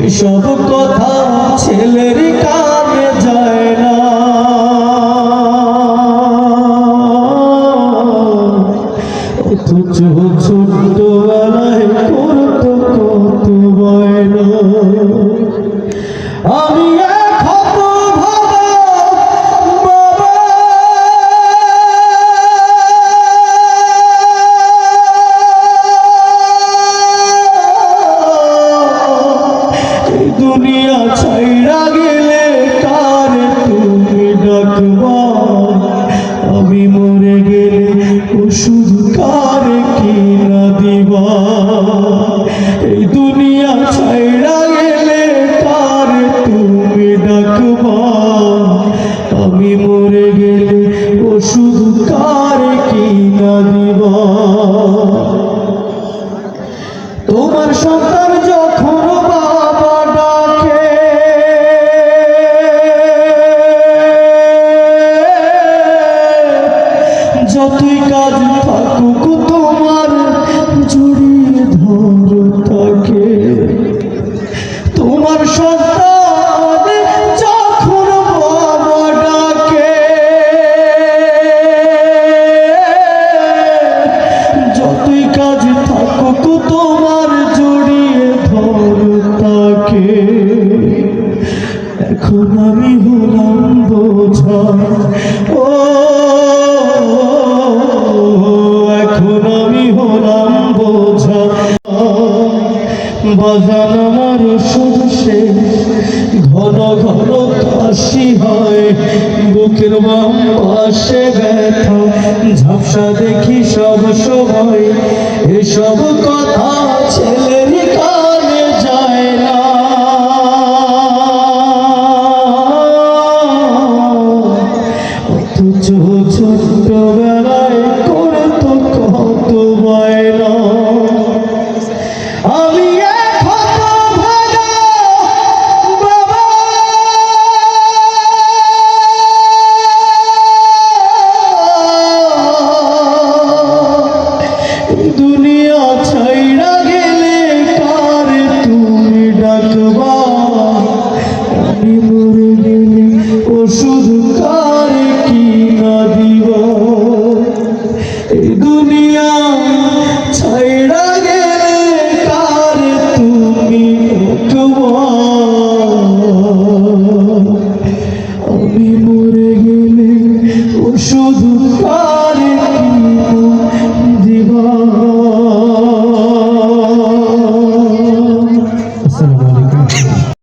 এসব কথা ছেলের কানে দুনিয়া ছাইড়া গেলে কারে তুমি ডাকবা। আমি মরে গেলে ওষুধ কারে কিনা দিবা। এই দুনিয়া ছাইড়া গেলে কারে তুমি ডাকবা। আমি মরে গেলে ওষুধ কারে কিনা দিবা। তোমার সন্তান যতই কাজ থাকুক তোমার জড়িয়ে ধরো তাকে। তোমার সন্তান যখন বাবা ডাকে, যতই কাজ থাকুক তোমার জড়িয়ে ধরো তাকে। এখন আমি হলাম বোঝা ও বাজান আমার শেষ। ঘন ঘন কাশি হয়। বুকের বাম পাশে ব্যথা। ঝাপসা দেখি সব সময়। এসব কথা ছেলে ওষুধ কার কি না দিব। এই দুনিয়া ছাইড়া গেলে কার তুমি আমি মরে গেলে ওষুধ কার